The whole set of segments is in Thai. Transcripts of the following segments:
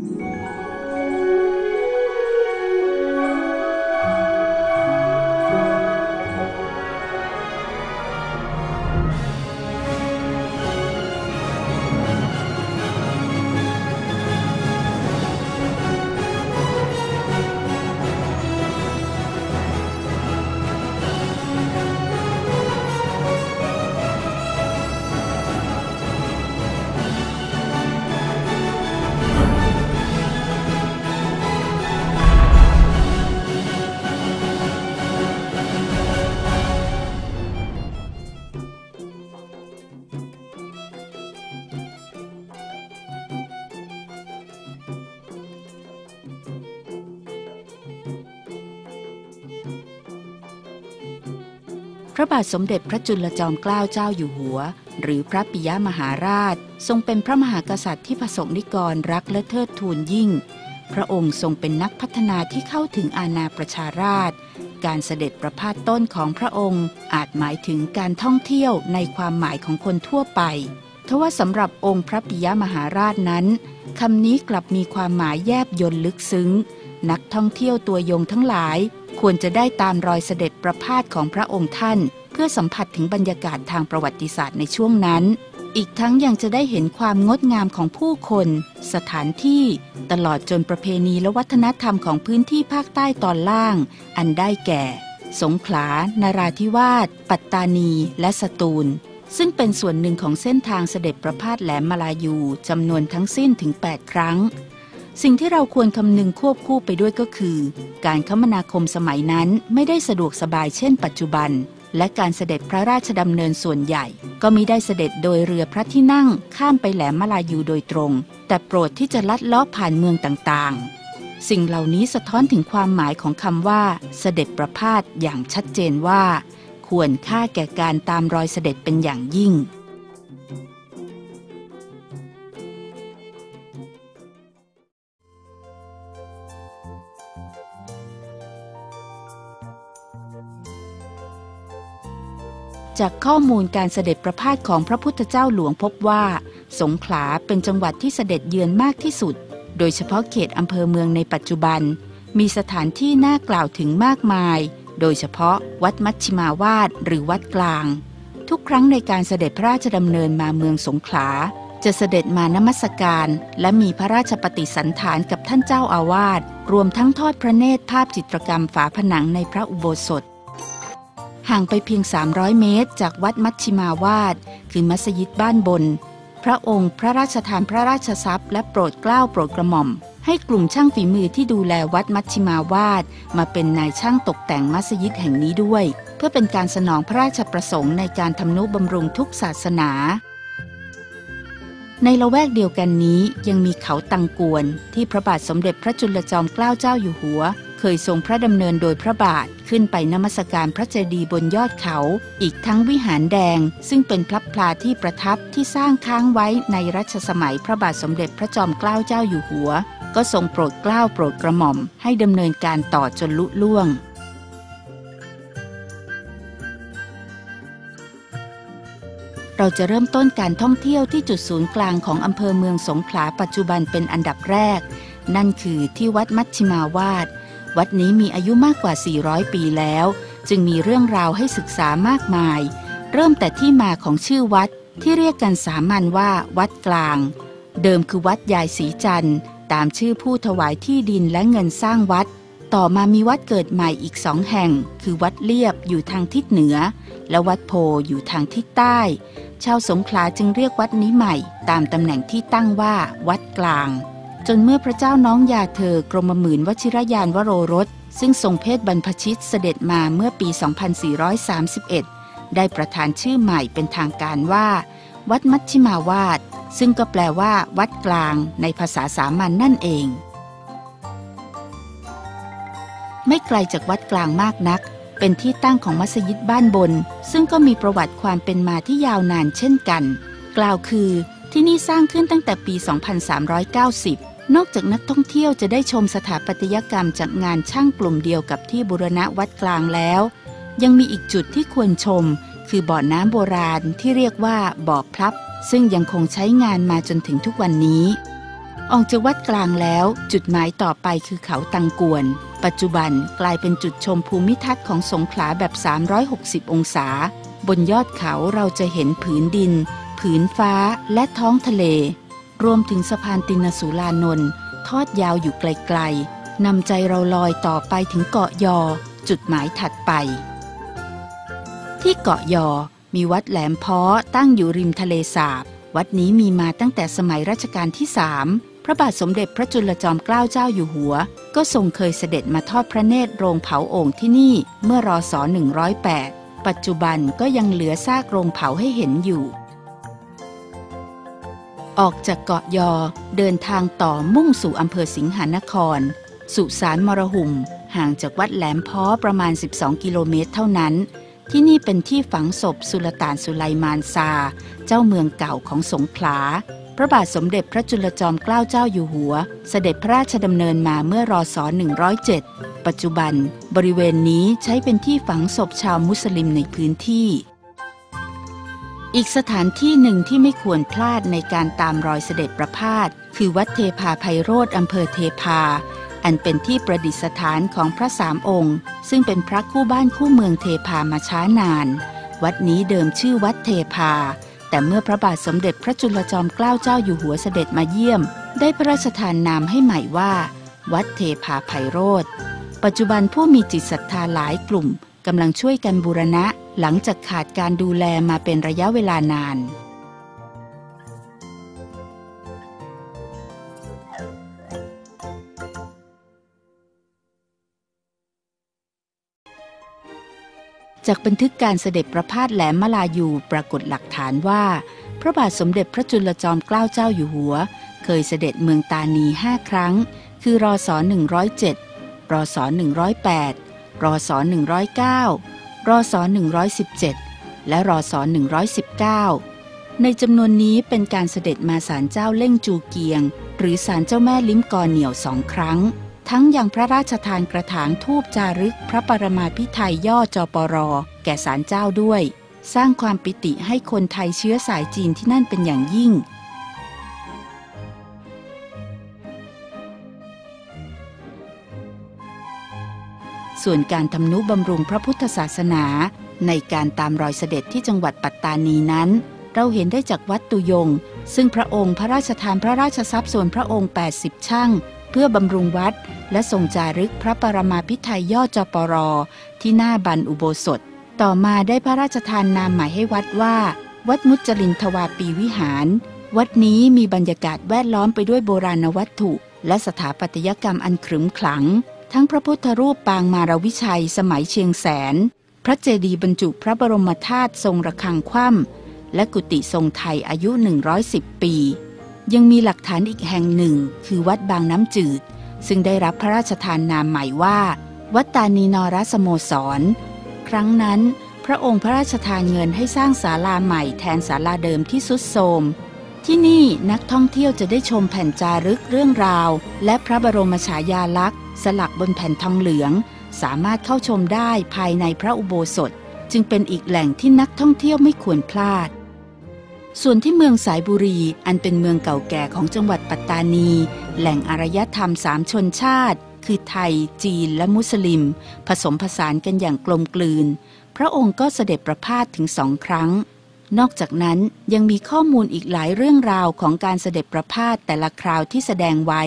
嗯。 ระบาทสมเด็จพระจุลจอมเกล้าเจ้าอยู่หัว หรือพระปิยมหาราช ทรงเป็นพระมหากษัตริย์ที่ประสงค์นิกรรักและเทิดทูนยิ่ง พระองค์ทรงเป็นนักพัฒนาที่เข้าถึงอาณาประชาราช การเสด็จประพาสต้นของพระองค์ อาจหมายถึงการท่องเที่ยวในความหมายของคนทั่วไปทว่าสำหรับองค์พระปิยมหาราชนั้นคำนี้กลับมีความหมายแยบยนลึกซึ้ง นักท่องเที่ยวตัวยงทั้งหลาย ควรจะได้ตามรอยเสด็จประพาสของพระองค์ท่าน เพื่อสัมผัสถึงบรรยากาศทางประวัติศาสตร์ในช่วงนั้น อีกทั้งยังจะได้เห็นความงดงามของผู้คน สถานที่ ตลอดจนประเพณีและวัฒนธรรมของพื้นที่ภาคใต้ตอนล่าง อันได้แก่ สงขลา นาราธิวาส ปัตตานี และสตูล ซึ่งเป็นส่วนหนึ่งของเส้นทางเสด็จประพาสแหลมมาลายูจำนวนทั้งสิ้นถึง 8 ครั้ง สิ่งที่เราควรคำนึงควบคู่ไปด้วยก็คือ การคมนาคมสมัยนั้นไม่ได้สะดวกสบายเช่นปัจจุบัน และการเสด็จพระราชดำเนินส่วนใหญ่ ก็มิได้เสด็จโดยเรือพระที่นั่งข้ามไปแหลมมาลายูโดยตรง แต่โปรดที่จะลัดเลาะผ่านเมืองต่างๆ สิ่งเหล่านี้สะท้อนถึงความหมายของคำว่า เสด็จประพาสอย่างชัดเจนว่า ควรค่าแก่การตามรอยเสด็จเป็นอย่างยิ่ง จากข้อมูลการเสด็จประพาสของพระพุทธเจ้าหลวงพบว่า สงขลาเป็นจังหวัดที่เสด็จเยือนมากที่สุด โดยเฉพาะเขตอำเภอเมืองในปัจจุบัน มีสถานที่น่ากล่าวถึงมากมาย โดยเฉพาะวัดมัชชิมาวาดหรือวัดกลาง ทุกครั้งในการเสด็จพระราชดำเนินมาเมืองสงขลา จะเสด็จมานมัสการ และมีพระราชปฏิสันฐานกับท่านเจ้าอาวาสรวมทั้งทอดพระเนตรภาพจิตรกรรมฝาผนังในพระอุโบสถ ห่างไปเพียง 300 เมตร จากวัดมัชชิมาวาด คือมัสยิดบ้านบน พระองค์พระราชทานพระราชทรัพย์ และโปรดเกล้าโปรดกระหม่อม ให้กลุ่มช่างฝีมือที่ดูแลวัดมัชชิมาวาด มาเป็นนายช่างตกแต่งมัสยิดแห่งนี้ด้วย เพื่อเป็นการสนองพระราชประสงค์ในการทำนุบำรุงทุกศาสนา ในละแวกเดียวกันนี้ยังมีเขาตังกวน ที่พระบาทสมเด็จพระจุลจอมเกล้าเจ้าอยู่หัว เคยทรงพระดำเนินโดยพระบาทขึ้นไปนมัสการพระเจดีย์บนยอดเขา อีกทั้งวิหารแดง ซึ่งเป็นพระพลาที่ประทับที่สร้างค้างไว้ในรัชสมัยพระบาทสมเด็จพระจอมเกล้าเจ้าอยู่หัว ก็ทรงโปรดเกล้าโปรดกระหม่อม ให้ดำเนินการต่อจนลุล่วงเราจะเริ่มต้นการท่องเที่ยวที่จุดศูนย์กลางของอำเภอเมืองสงขลาปัจจุบันเป็นอันดับแรก นั่นคือที่วัดมัชชิมาวาด วัดนี้มีอายุมากกว่า 400 ปีแล้ว จึงมีเรื่องราวให้ศึกษามากมาย เริ่มแต่ที่มาของชื่อวัดที่เรียกกันสามัญว่า วัดกลาง เดิมคือวัดยายศรีจันทร์ ตามชื่อผู้ถวายที่ดินและเงินสร้างวัด ต่อมามีวัดเกิดใหม่อีกสองแห่ง คือวัดเลียบอยู่ทางทิศเหนือ และวัดโพอยู่ทางทิศใต้ ชาวสงขลาจึงเรียกวัดนี้ใหม่ ตามตำแหน่งที่ตั้งว่า วัดกลาง จนเมื่อพระเจ้าน้องยาเธอกรมหมื่นวชิรยานวโรรส ซึ่งทรงเพศบรรพชิตเสด็จมาเมื่อปี 2431 ได้ประทานชื่อใหม่เป็นทางการว่า วัดมัชชิมาวาด ซึ่งก็แปลว่า วัดกลางในภาษาสามัญนนั่นเอง ไม่ไกลจากวัดกลางมากนัก เป็นที่ตั้งของมัสยิดบ้านบน ซึ่งก็มีประวัติความเป็นมาที่ยาวนานเช่นกัน กล่าวคือที่นี่สร้างขึ้นตั้งแต่ปี 2390 นอกจากนักท่องเที่ยวจะได้ชมสถาปัตยกรรมจากงานช่างกลุ่มเดียวกับที่บุรณะวัดกลางแล้ว ยังมีอีกจุดที่ควรชม คือบ่อน้ำโบราณที่เรียกว่าบ่อพลับ ซึ่งยังคงใช้งานมาจนถึงทุกวันนี้ ออกจากวัดกลางแล้ว จุดหมายต่อไปคือเขาตังกวน ปัจจุบันกลายเป็นจุดชมภูมิทัศน์ของสงขลาแบบ 360 องศา บนยอดเขาเราจะเห็นผืนดิน ผืนฟ้าและท้องทะเล รวมถึงสะพานตินสุลานนท์ทอดยาวอยู่ไกลๆนำใจเราลอยต่อไปถึงเกาะยอ จุดหมายถัดไป ที่เกาะยอมีวัดแหลมเพอตั้งอยู่ริมทะเลสาบ วัดนี้มีมาตั้งแต่สมัยรัชกาลที่สามพระบาทสมเด็จพระจุลจอมเกล้าเจ้าอยู่หัว ก็ทรงเคยเสด็จมาทอดพระเนตรโรงเผาโอ่งที่นี่เมื่อรอศ108 ปัจจุบันก็ยังเหลือซากโรงเผาให้เห็นอยู่ ออกจากเกาะยอเดินทางต่อมุ่งสู่อำเภอสิงหานคร สุสานมรหุมห่างจากวัดแหลมพ้อประมาณ 12 กิโลเมตรเท่านั้น ที่นี่เป็นที่ฝังศพสุลต่านสุไลมานซา เจ้าเมืองเก่าของสงขลา พระบาทสมเด็จพระจุลจอมเกล้าเจ้าอยู่หัว เสด็จพระราชดำเนินมาเมื่อรอศ107 ปัจจุบัน บริเวณนี้ใช้เป็นที่ฝังศพชาวมุสลิมในพื้นที่ อีกสถานที่หนึ่งที่ไม่ควรพลาดในการตามรอยเสด็จประพาสคือวัดเทพาไพโรธอำเภอเทพา อันเป็นที่ประดิษฐานของพระสามองค์ ซึ่งเป็นพระคู่บ้านคู่เมืองเทพามาช้านาน วัดนี้เดิมชื่อวัดเทพา แต่เมื่อพระบาทสมเด็จพระจุลจอมเกล้าเจ้าอยู่หัวเสด็จมาเยี่ยม ได้พระราชทานนามให้ใหม่ว่า วัดเทพาไพโรธปัจจุบันผู้มีจิตศรัทธาหลายกลุ่มกำลังช่วยกันบูรณะ หลังจากขาดการดูแลมาเป็นระยะเวลานาน จากบันทึกการเสด็จประพาสแหลมมาลายูปรากฏหลักฐานว่า พระบาทสมเด็จพระจุลจอมเกล้าเจ้าอยู่หัว เคยเสด็จเมืองตานีห้าครั้ง คือรอศ107รอศ108รอศ109 รอศ117 และรอศ119 ในจำนวนนี้เป็นการเสด็จมาศาลเจ้าเล่งจูเกียง หรือศาลเจ้าแม่ลิ้มกอเหนียวสองครั้ง ทั้งยังพระราชทานกระถางทูบจารึกพระปรมาภิไธยย่อจอปรอ แก่ศาลเจ้าด้วย สร้างความปิติให้คนไทยเชื้อสายจีนที่นั่นเป็นอย่างยิ่ง ส่วนการทำนุบำรุงพระพุทธศาสนา ในการตามรอยเสด็จที่จังหวัดปัตตานีนั้น เราเห็นได้จากวัดตุยง ซึ่งพระองค์พระราชทานพระราชทรัพย์ส่วนพระองค์ 80 ช่าง เพื่อบำรุงวัด และทรงจารึกพระปรมาภิไธยย่อจปร ที่หน้าบันอุโบสถ ต่อมาได้พระราชทานนามหมายให้วัดว่า วัดมุจลินทวาปีวิหาร วัดนี้มีบรรยากาศแวดล้อมไปด้วยโบราณวัตถุ และสถาปัตยกรรมอันขรึมขลัง ทั้งพระพุทธรูปปางมารวิชัยสมัยเชียงแสน พระเจดีย์บรรจุพระบรมธาตุทรงระฆังคว่ำและกุฏิทรงไทยอายุ 110 ปี ยังมีหลักฐานอีกแห่งหนึ่ง คือวัดบางน้ำจืด ซึ่งได้รับพระราชทานนามใหม่ว่า วัดตานีนรสโมสร ครั้งนั้น พระองค์พระราชทานเงินให้สร้างศาลาใหม่แทนศาลาเดิมที่สุดโทรม ที่นี่นักท่องเที่ยวจะได้ชมแผ่นจารึกเรื่องราว และพระบรมฉายาลักษณ์ สลักบนแผ่นทองเหลือง สามารถเข้าชมได้ภายในพระอุโบสถ จึงเป็นอีกแหล่งที่นักท่องเที่ยวไม่ควรพลาด ส่วนที่เมืองสายบุรีอันเป็นเมืองเก่าแก่ของจังหวัดปัตตานี แหล่งอารยธรรมสามชนชาติ คือไทย จีนและมุสลิม ผสมผสานกันอย่างกลมกลืน พระองค์ก็เสด็จประพาสถึงสองครั้ง นอกจากนั้นยังมีข้อมูลอีกหลายเรื่องราวของการเสด็จประพาสแต่ละคราวที่แสดงไว้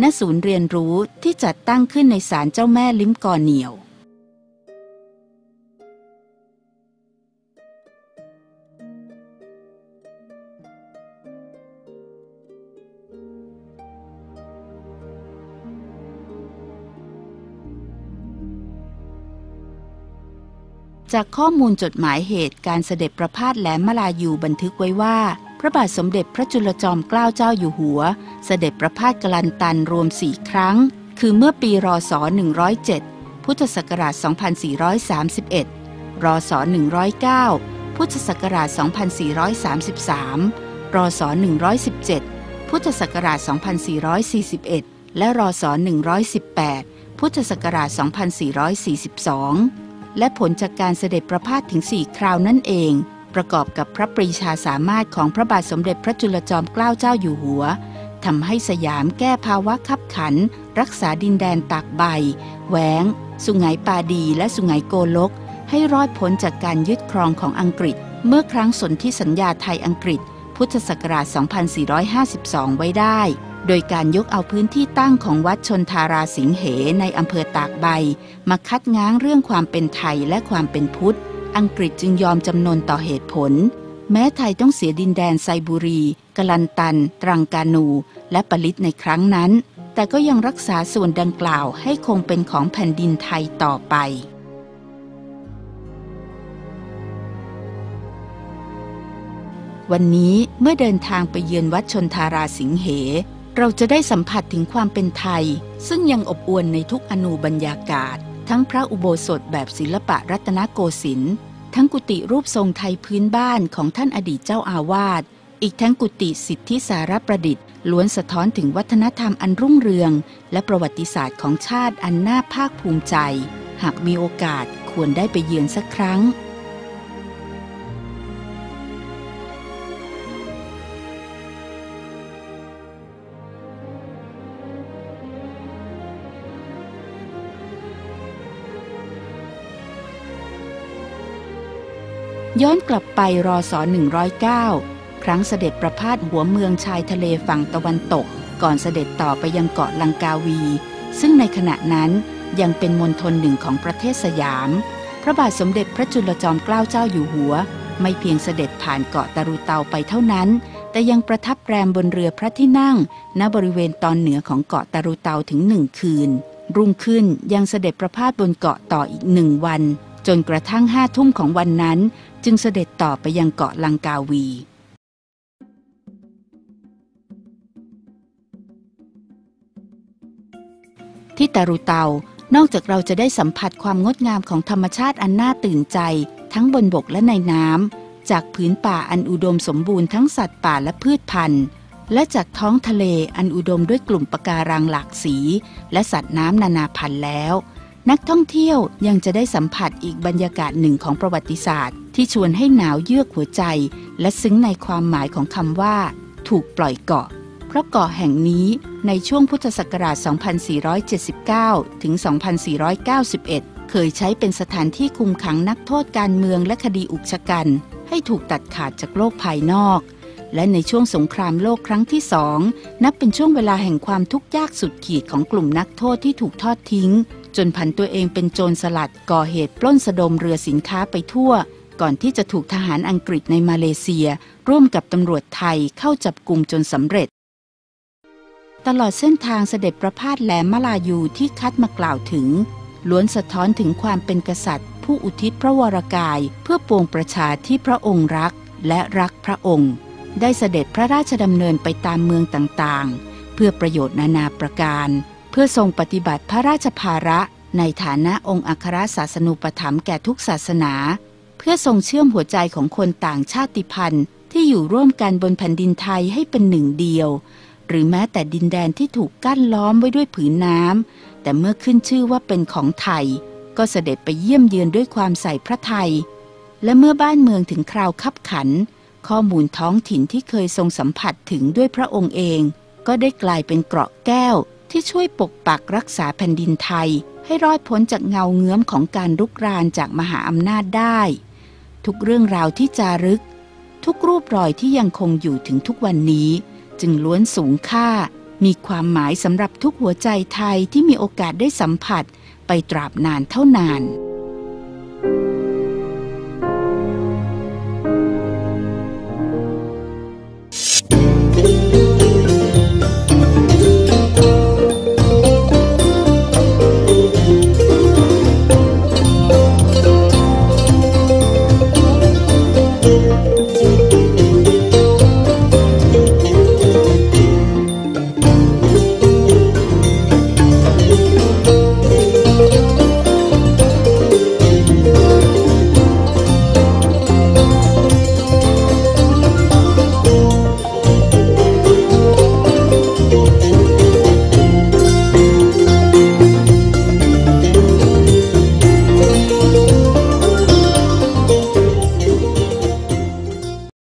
ณศูนย์เรียนรู้ที่จัดตั้งขึ้นในศาลเจ้าแม่ลิ้มกอเหนียว จากข้อมูลจดหมายเหตุการเสด็จประพาสแหลมมาลายูบันทึกไว้ว่า พระบาทสมเด็จพระจุลจอมเกล้าเจ้าอยู่หัว เสด็จประพาสกลันตันรวมสี่ครั้ง คือเมื่อปีรศ 107 พุทธศักราช 2431 รศ 109 พุทธศักราช 2433 รศ 117 พุทธศักราช 2441 และรศ 118 พุทธศักราช 2442 และผลจากการเสด็จประพาสถึงสี่คราวนั่นเอง ประกอบกับพระปรีชาสามารถของพระบาทสมเด็จพระจุลจอมเกล้าเจ้าอยู่หัวทำให้สยามแก้ภาวะคับขัน รักษาดินแดนตากใบแหวง สุไหงปาดีและสุไหงโกลก ให้รอดพ้นจากการยึดครองของอังกฤษ เมื่อครั้งสนธิสัญญาไทยอังกฤษ พุทธศักราช 2452 ไว้ได้ โดยการยกเอาพื้นที่ตั้งของวัดชนทาราสิงเหในอำเภอตากใบ มาคัดง้างเรื่องความเป็นไทยและความเป็นพุทธ อังกฤษจึงยอมจำนนต่อเหตุผล แม้ไทยต้องเสียดินแดนไซบุรี กลันตัน ตรังกานู และปลิตในครั้งนั้น แต่ก็ยังรักษาส่วนดังกล่าวให้คงเป็นของแผ่นดินไทยต่อไปวันนี้เมื่อเดินทางไปเยือนวัดชนทาราสิงเห เราจะได้สัมผัสถึงความเป็นไทย ซึ่งยังอบอวลในทุกอนูบรรยากาศ ทั้งพระอุโบสถแบบศิลปะรัตนโกสินทร์ทั้งกุฏิรูปทรงไทยพื้นบ้านของท่านอดีตเจ้าอาวาสอีกทั้งกุฏิสิทธิสารประดิษฐ์ล้วนสะท้อนถึงวัฒนธรรมอันรุ่งเรือง และประวัติศาสตร์ของชาติอันน่าภาคภูมิใจ หากมีโอกาสควรได้ไปเยือนสักครั้ง ย้อนกลับไปรอสอ109 ครั้งเสด็จประพาสหัวเมืองชายทะเลฝั่งตะวันตก ก่อนเสด็จต่อไปยังเกาะลังกาวี ซึ่งในขณะนั้นยังเป็นมณฑลหนึ่งของประเทศสยาม พระบาทสมเด็จพระจุลจอมเกล้าเจ้าอยู่หัว ไม่เพียงเสด็จผ่านเกาะตารุเตาไปเท่านั้น แต่ยังประทับแรมบนเรือพระที่นั่ง ณบริเวณตอนเหนือของเกาะตารุเตาถึงหนึ่งคืน รุ่งขึ้นยังเสด็จประพาสบนเกาะต่ออีกหนึ่งวัน จนกระทั่งห้าทุ่มของวันนั้นจึงเสด็จต่อไปยังเกาะลังกาวี ที่ตารุเตานอกจากเราจะได้สัมผัสความงดงามของธรรมชาติอันน่าตื่นใจ ทั้งบนบกและในน้ำจากผืนป่าอันอุดมสมบูรณ์ทั้งสัตว์ป่าและพืชพันธุ์ และจากท้องทะเลอันอุดมด้วยกลุ่มปะการังหลากสี และสัตว์น้ำนานาพันธุ์แล้ว นักท่องเที่ยวยังจะได้สัมผัสอีกบรรยากาศหนึ่งของประวัติศาสตร์ ที่ชวนให้หนาวเยือกหัวใจ และซึ้งในความหมายของคำว่า ถูกปล่อยเกาะ เพราะเกาะแห่งนี้ในช่วงพุทธศักราช 2479 ถึง 2491 เคยใช้เป็นสถานที่คุมขังนักโทษการเมืองและคดีอุกชะกัน ให้ถูกตัดขาดจากโลกภายนอก และในช่วงสงครามโลกครั้งที่สองนับเป็นช่วงเวลาแห่งความทุกข์ยากสุดขีดของกลุ่มนักโทษที่ถูกทอดทิ้ง จนผันตัวเองเป็นโจรสลัดก่อเหตุปล้นสะดมเรือสินค้าไปทั่ว ก่อนที่จะถูกทหารอังกฤษในมาเลเซีย ร่วมกับตำรวจไทยเข้าจับกลุ่มจนสำเร็จ ตลอดเส้นทางเสด็จประพาสแหลมมาลายูที่คัดมากล่าวถึง ล้วนสะท้อนถึงความเป็นกษัตริย์ ผู้อุทิศพระวรากาย เพื่อปวงประชาที่พระองค์รักและรักพระองค์ ได้เสด็จพระราชดำเนินไปตามเมืองต่างๆ เพื่อประโยชน์นานาประการ เพื่อทรงปฏิบัติพระราชภาระในฐานะองค์อัครศาสนูปถัมภ์แก่ทุกศาสนา เพื่อทรงเชื่อมหัวใจของคนต่างชาติพันธุ์ ที่อยู่ร่วมกันบนแผ่นดินไทยให้เป็นหนึ่งเดียว หรือแม้แต่ดินแดนที่ถูกกั้นล้อมไว้ด้วยผืนน้ำแต่เมื่อขึ้นชื่อว่าเป็นของไทย ก็เสด็จไปเยี่ยมเยือนด้วยความใส่พระไทย และเมื่อบ้านเมืองถึงคราวคับขัน ข้อมูลท้องถิ่นที่เคยทรงสัมผัสถึงด้วยพระองค์เอง ก็ได้กลายเป็นเกราะแก้ว ที่ช่วยปกปักรักษาแผ่นดินไทย ให้รอดพ้นจากเงาเงื้อมของการลุกรานจากมหาอำนาจได้ ทุกเรื่องราวที่จารึก ทุกรูปรอยที่ยังคงอยู่ถึงทุกวันนี้ จึงล้วนสูงค่า มีความหมายสำหรับทุกหัวใจไทยที่มีโอกาสได้สัมผัสไปตราบนานเท่านาน